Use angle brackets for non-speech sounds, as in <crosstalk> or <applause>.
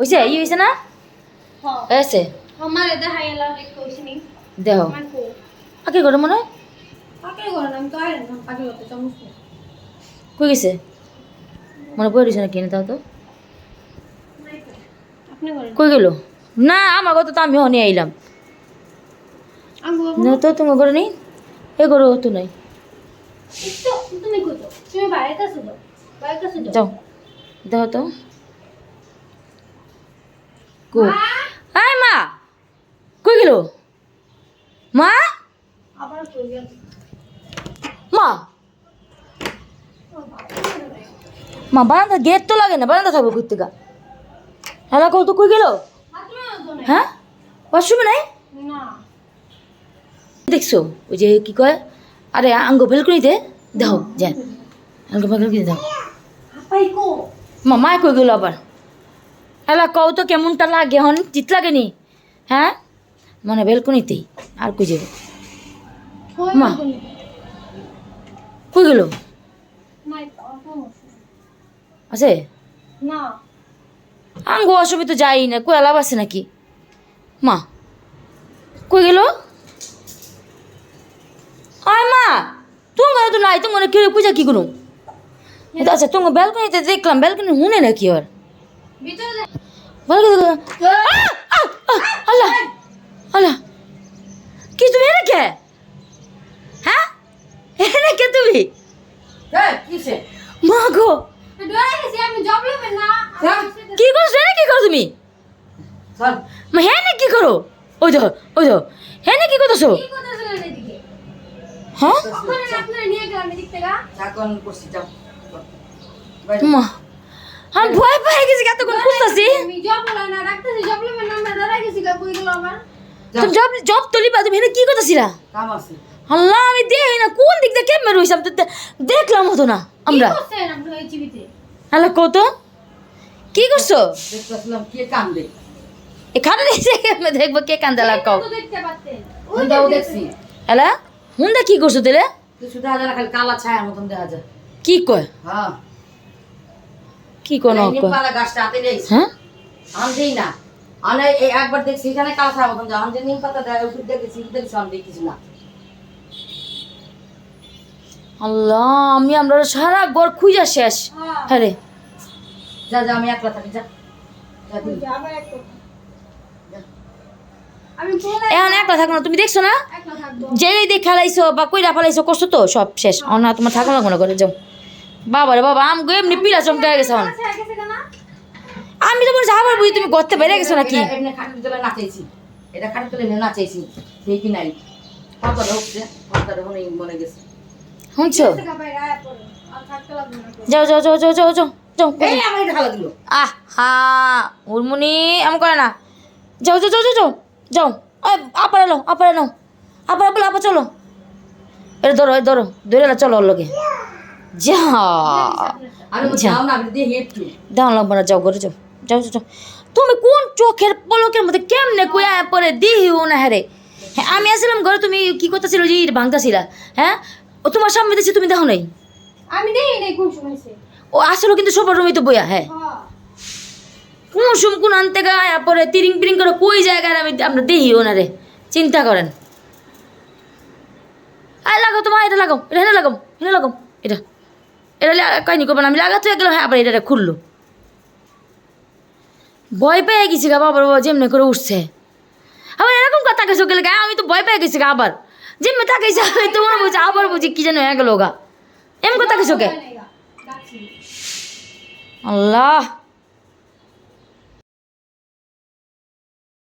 হয়েছে ই হয়েছে না? হ্যাঁ হয়েছে দেহ। আগে করে মনে হয়? কই গেছে? মনে পড়ে দিছে না কিনে তাও তো কই গেল। না আমার কথা তো আমি নিয়ে আইলাম না? তো তোমার ঘরে নেই। এ ঘরে তো। নাই যাও। দেখো তো কো। আয় মা কই গেল? মা? আবার কই গেল মা? মা বারান্দা গেট তো লাগে না বারান্দা থাকব ঘুরতে গা। হ্যালো কও তো কই গেল? হ্যাঁ? ওয়াশরুমে নাই? দেখছ ওই যে কি কয়? আরে আঙ্গ বেলকনিতে দাও যান আঙ্গ বেলকনিতে দাও। আপাই কো। মা মা কই গেল আবার? এলা কও তো কেমনটা লাগে হন? চিত লাগেনি? হ্যাঁ? মনে বেলকনিতেই আর কই যাবে? মা। কই গেল? আছে? না। আঙ্গ অসুবিধা তো যাই না কই আলাপ আছে নাকি? মা কই গেল? আয় মা তোমার তো নাই তোমার কি পূজা কি করুম? এটা আচ্ছা তোমার ব্যালকনিতে দেখলাম ব্যালকনি হুনে নাকি ব্যালকনি আল্লাহ আল্লাহ কি তুমি এনে কে হ্যাঁ এনে কে তুমি মা গো কি করছ? এনে কি করো তুমি হ্যাঁ না কি করো ওই দেখো ওই দেখো হ্যাঁ না কি করতেছো হ্যাঁ আমি ভয় পেয়ে গেছি এতক্ষণ খুঁজতেছি আমি জব লই না রাখতেছি জব লবেন না আমরা ডরে গেছি গা কই গেল আবার তুমি জব জব তুলিবা তুমি এনে কি করতেছিলা? আল্লাহ আমি দেখি না কোন দিক দিয়ে কেমন রয়েছে? আমি তো দেখলাম হতো না আমরা। হ্যালো কত? কি করছ? দেখতেছিলাম কে কান্দে। এখানে এসে <laughs> আমি দেখব কে কান্দালা কও। তো দেখতে দেখছি। হ্যালো হুন্দা কি করছ খালি কালা ছায়া মতন দেখা যায়। কি কয়? হ্যাঁ। কি কোন এই নিমপাতা গাছটা হাতে নেই। হ্যাঁ? আমি না। আমি এই একবার দেখছি এখানে কালা ছায়া মতন আমি যে নিম পাতা দেয় ওষুধ দেখেছি দেখছি আমি দেখছি না আল্লাহ আমি আমরা সারা ঘর খুঁজা শেষ হ্যাঁ হ্যাঁ রে যা যা আমি একলা থাকি যা যা এখন একলা থাকো না তুমি দেখছ না যেই দিয়ে খেলাইছো বা কইরা ফেলাইছো করছ তো সব শেষ অন্য তোমার থাকো লাগবো না করে যাও বাবা রে বাবা আম গো এমনি পিলা চমকে গেছে এখন আচ্ছা কেন আমি তো বলছি আবার বুঝি তুমি গর্তে বেড়ে গেছো নাকি এমনি খাটের তলে নাচাইছি এটা খাটের তলে নাচাইছি সেই কি নাই মনে মনে গেছে শুনছো যাও যাও যাও যাও যাও যাও যাও আহ হা উর্মুনি এমন করে না যাও যাও যাও যাও যাও যাও আপার এলো আপার এলো আপার বলো আপা চলো এটা ধরো এই ধরো চলো ওর লগে যা দাও লাগবো না যাও ঘরে যাও যাও যাও তুমি কোন চোখের পলকের মধ্যে কেমনে কয়া পরে দিহিও না হ্যাঁ রে? হ্যাঁ আমি আসলাম ঘরে তুমি কি করতেছিল যে ভাঙতেছিলা? হ্যাঁ? ও তোমার সামনে দিচ্ছি তুমি দেখো নাই? আমি দেখি নাই কোন সময় ও আসলো কিন্তু সবার রুমই তো বইয়া হ্যাঁ। হ্যাঁ। কোন সুম কোন আনতে গায়া পরে তিরিং পিরিং করে কই জায়গায় আমি আমরা দেহিও না রে? চিন্তা করেন। আর লাগাও তোমার এটা লাগাও এটা লাগাও হেনে লাগাও এটা। এটা কাহিনি করবেন আমি লাগাতে গেলাম হ্যাঁ আবার এটা খুললো। ভয় পেয়ে গেছি গা বাবার বাবা যেমনি করে উঠছে। আবার এরকম কথা কেছো গেলে গা আমি তো ভয় পেয়ে গেছি গা আবার। যেমনি তাকাইছে আমি তোমার বুঝি আবার বুঝি কি যেন হয়ে গেল গা। এম কথা কেছো কে? আল্লাহ।